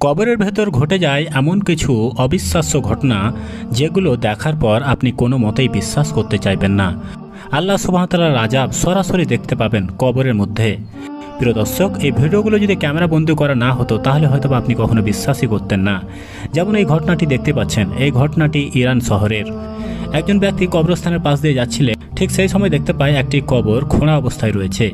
কবরের ভেতর ঘটে যায় এমন কিছু অবিশ্বাস্য ঘটনা যেগুলো দেখার পর আপনি কোনো মতেই বিশ্বাস করতে চাইবেন না। আল্লাহ সুবাহতাল্লাহ রাজাব সরাসরি দেখতে পাবেন কবরের মধ্যে। প্রিয় দর্শক, এই ভিডিওগুলো যদি ক্যামেরা বন্দি করা না হতো, তাহলে হয়তো আপনি কখনো বিশ্বাসই করতেন না। যেমন এই ঘটনাটি দেখতে পাচ্ছেন, এই ঘটনাটি ইরান শহরের। একজন ব্যক্তি কবরস্থানের পাশ দিয়ে যাচ্ছিলেন। ঠিক সেই সময় দেখতে পায় একটি কবর খোঁড়া অবস্থায় রয়েছে।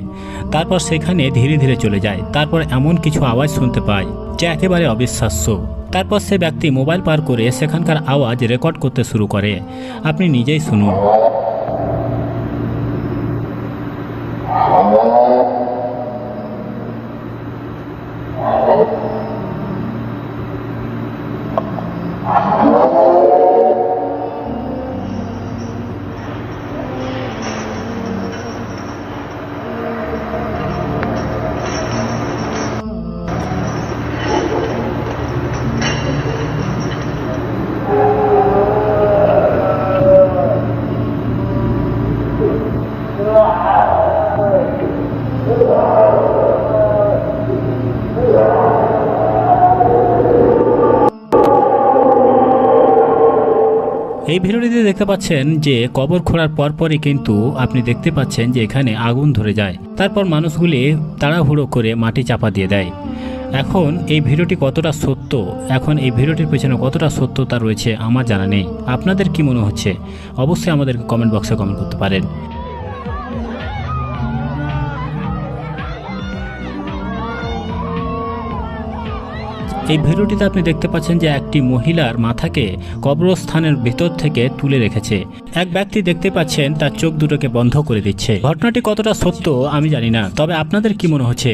তারপর সেখানে ধীরে ধীরে চলে যায়। তারপর এমন কিছু আওয়াজ শুনতে পায়, যা একেবারে অবিশ্বাস্য। তারপর সে ব্যক্তি মোবাইল পার করে সেখানকার আওয়াজ রেকর্ড করতে শুরু করে। আপনি নিজেই শুনুন। এই ভিডিওটিতে দেখতে পাচ্ছেন যে কবর খোঁড়ার পরপরই কিন্তু আপনি দেখতে পাচ্ছেন যে এখানে আগুন ধরে যায়। তারপর মানুষগুলি তাড়াহুড়ো করে মাটি চাপা দিয়ে দেয়। এখন এই ভিডিওটি কতটা সত্য? এখন এই ভিডিওটির পেছনে কতটা সত্যতা রয়েছে আমার জানা নেই। আপনাদের কি মনে হচ্ছে? অবশ্যই আমাদেরকে কমেন্ট বক্সে কমেন্ট করতে পারেন। এই ভিডিওটিতে আপনি দেখতে পাচ্ছেন যে একটি মহিলার মাথাকে কবরস্থানের ভেতর থেকে তুলে রেখেছে। এক ব্যক্তি দেখতে পাচ্ছেন তার চোখ দুটোকে বন্ধ করে দিচ্ছে। ঘটনাটি কতটা সত্য আমি জানি না, তবে আপনাদের কি মনে হচ্ছে?